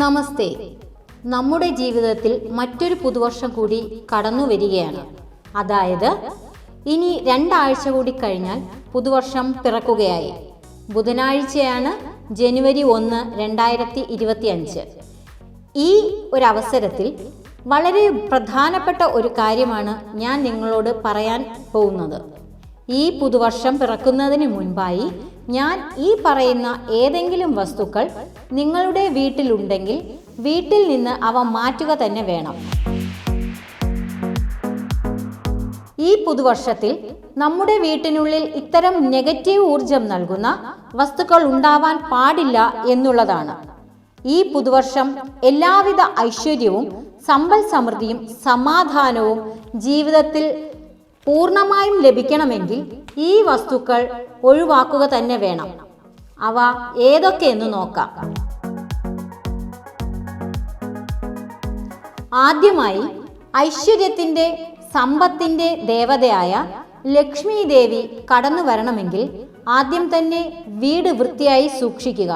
നമസ്തേ. നമ്മുടെ ജീവിതത്തിൽ മറ്റൊരു പുതുവർഷം കൂടി കടന്നു വരികയാണ്. അതായത് ഇനി രണ്ടാഴ്ച കൂടി കഴിഞ്ഞാൽ പുതുവർഷം പിറക്കുകയായി. ബുധനാഴ്ചയാണ് ജനുവരി ഒന്ന് രണ്ടായിരത്തി ഇരുപത്തി അഞ്ച് ഈ ഒരവസരത്തിൽ വളരെ പ്രധാനപ്പെട്ട ഒരു കാര്യമാണ് ഞാൻ നിങ്ങളോട് പറയാൻ പോകുന്നത്. ഈ പുതുവർഷം പിറക്കുന്നതിന് മുൻപായി ഞാൻ ഈ പറയുന്ന ഏതെങ്കിലും വസ്തുക്കൾ നിങ്ങളുടെ വീട്ടിലുണ്ടെങ്കിൽ വീട്ടിൽ നിന്ന് അവ മാറ്റുക തന്നെ വേണം. ഈ പുതുവർഷത്തിൽ നമ്മുടെ വീട്ടിനുള്ളിൽ ഇത്തരം നെഗറ്റീവ് ഊർജം നൽകുന്ന വസ്തുക്കൾ ഉണ്ടാവാൻ പാടില്ല എന്നുള്ളതാണ്. ഈ പുതുവർഷം എല്ലാവിധ ഐശ്വര്യവും സമ്പൽ സമൃദ്ധിയും സമാധാനവും ജീവിതത്തിൽ പൂർണമായും ലഭിക്കണമെങ്കിൽ ഈ വസ്തുക്കൾ ഒഴിവാക്കുക തന്നെ വേണം. അവ ഏതൊക്കെയെന്ന് നോക്കാം. ആദ്യമായി ഐശ്വര്യത്തിന്റെ സമ്പത്തിന്റെ ദേവതയായ ലക്ഷ്മി ദേവി കടന്നു വരണമെങ്കിൽ ആദ്യം തന്നെ വീട് വൃത്തിയായി സൂക്ഷിക്കുക.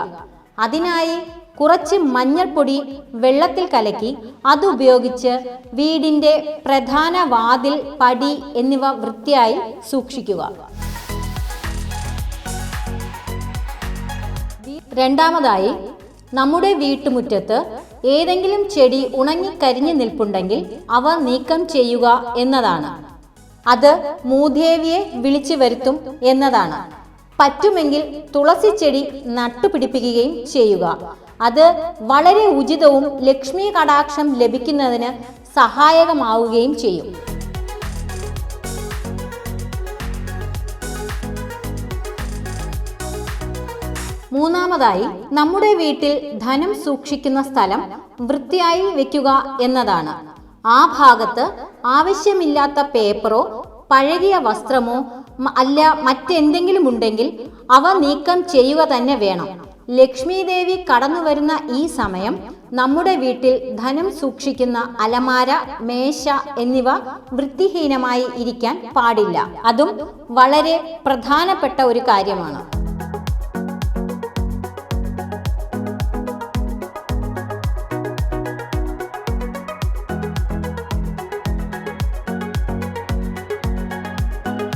അതിനായി കുറച്ച് മഞ്ഞൾപ്പൊടി വെള്ളത്തിൽ കലക്കി അതുപയോഗിച്ച് വീടിന്റെ പ്രധാന വാതിൽ പടി എന്നിവ വൃത്തിയായി സൂക്ഷിക്കുക. രണ്ടാമതായി നമ്മുടെ വീട്ടുമുറ്റത്ത് ഏതെങ്കിലും ചെടി ഉണങ്ങിക്കരിഞ്ഞു നിൽപ്പുണ്ടെങ്കിൽ അവ നീക്കം ചെയ്യുക എന്നതാണ്. അത് മൂദേവിയെ വിളിച്ചു വരുത്തും എന്നതാണ്. പറ്റുമെങ്കിൽ തുളസി ചെടി നട്ടുപിടിപ്പിക്കുകയും ചെയ്യുക. അത് വളരെ ഉചിതവും ലക്ഷ്മി കടാക്ഷം ലഭിക്കുന്നതിന് സഹായകമാവുകയും ചെയ്യും. മൂന്നാമതായി നമ്മുടെ വീട്ടിൽ ധനം സൂക്ഷിക്കുന്ന സ്ഥലം വൃത്തിയായി വെക്കുക എന്നതാണ്. ആ ഭാഗത്ത് ആവശ്യമില്ലാത്ത പേപ്പറോ പഴകിയ വസ്ത്രമോ അല്ല മറ്റെന്തെങ്കിലും ഉണ്ടെങ്കിൽ അവ നീക്കം ചെയ്യുക തന്നെ വേണം. ലക്ഷ്മി ദേവി കടന്നു വരുന്ന ഈ സമയം നമ്മുടെ വീട്ടിൽ ധനം സൂക്ഷിക്കുന്ന അലമാര മേശ എന്നിവ വൃത്തിഹീനമായി ഇരിക്കാൻ പാടില്ല. അതും വളരെ പ്രധാനപ്പെട്ട ഒരു കാര്യമാണ്.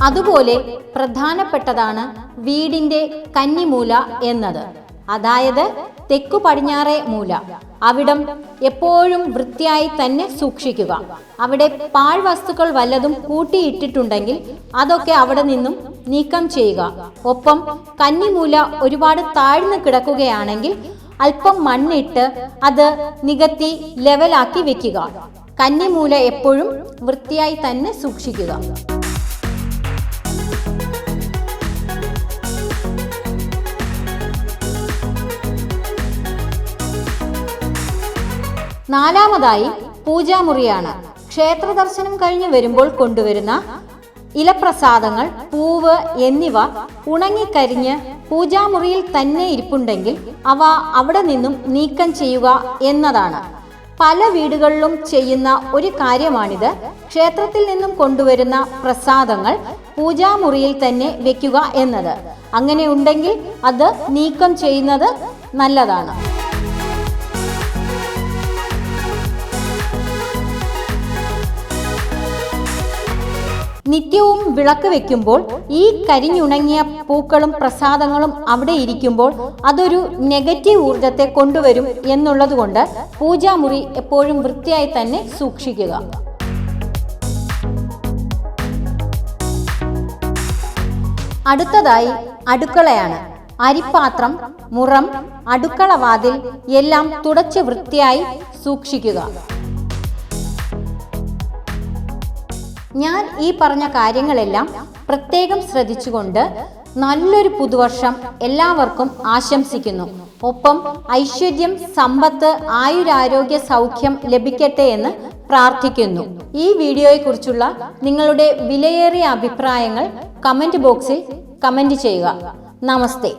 അതുപോലെ പ്രധാനപ്പെട്ടതാണ് വീടിന്റെ കന്നിമൂല എന്നത്. അതായത് തെക്കു പടിഞ്ഞാറേ മൂല. അവിടം എപ്പോഴും വൃത്തിയായി തന്നെ സൂക്ഷിക്കുക. അവിടെ പാഴ്വസ്തുക്കൾ വല്ലതും കൂട്ടിയിട്ടിട്ടുണ്ടെങ്കിൽ അതൊക്കെ അവിടെ നിന്നും നീക്കം ചെയ്യുക. ഒപ്പം കന്നിമൂല ഒരുപാട് താഴ്ന്നു കിടക്കുകയാണെങ്കിൽ അല്പം മണ്ണിട്ട് അത് നികത്തി ലെവലാക്കി വെക്കുക. കന്നിമൂല എപ്പോഴും വൃത്തിയായി തന്നെ സൂക്ഷിക്കുക. നാലാമതായി പൂജാമുറിയാണ്. ക്ഷേത്ര ദർശനം കഴിഞ്ഞ് വരുമ്പോൾ കൊണ്ടുവരുന്ന ഇലപ്രസാദങ്ങൾ പൂവ് എന്നിവ ഉണങ്ങിക്കരിഞ്ഞ് പൂജാമുറിയിൽ തന്നെ ഇരിപ്പുണ്ടെങ്കിൽ അവ അവിടെ നിന്നും നീക്കം ചെയ്യുക എന്നതാണ്. പല വീടുകളിലും ചെയ്യുന്ന ഒരു കാര്യമാണിത്. ക്ഷേത്രത്തിൽ നിന്നും കൊണ്ടുവരുന്ന പ്രസാദങ്ങൾ പൂജാമുറിയിൽ തന്നെ വെക്കുക എന്നത്. അങ്ങനെ ഉണ്ടെങ്കിൽ അത് നീക്കം ചെയ്യുന്നത് നല്ലതാണ്. നിത്യവും വിളക്ക് വെക്കുമ്പോൾ ഈ കരിഞ്ഞുണങ്ങിയ പൂക്കളും പ്രസാദങ്ങളും അവിടെ ഇരിക്കുമ്പോൾ അതൊരു നെഗറ്റീവ് ഊർജത്തെ കൊണ്ടുവരും എന്നുള്ളതുകൊണ്ട് പൂജാമുറി എപ്പോഴും വൃത്തിയായി തന്നെ സൂക്ഷിക്കുക. അടുത്തതായി അടുക്കളയാണ്. അരിപ്പാത്രം മുറം അടുക്കളവാതിൽ എല്ലാം തുടച്ച് വൃത്തിയായി സൂക്ഷിക്കുക. ഞാൻ ഈ പറഞ്ഞ കാര്യങ്ങളെല്ലാം പ്രത്യേകം ശ്രദ്ധിച്ചുകൊണ്ട് നല്ലൊരു പുതുവർഷം എല്ലാവർക്കും ആശംസിക്കുന്നു. ഒപ്പം ഐശ്വര്യം സമ്പത്ത് ആയുരാരോഗ്യ സൗഖ്യം ലഭിക്കട്ടെ എന്ന് പ്രാർത്ഥിക്കുന്നു. ഈ വീഡിയോയെക്കുറിച്ചുള്ള നിങ്ങളുടെ വിലയേറിയ അഭിപ്രായങ്ങൾ കമന്റ് ബോക്സിൽ കമന്റ് ചെയ്യുക. നമസ്തേ.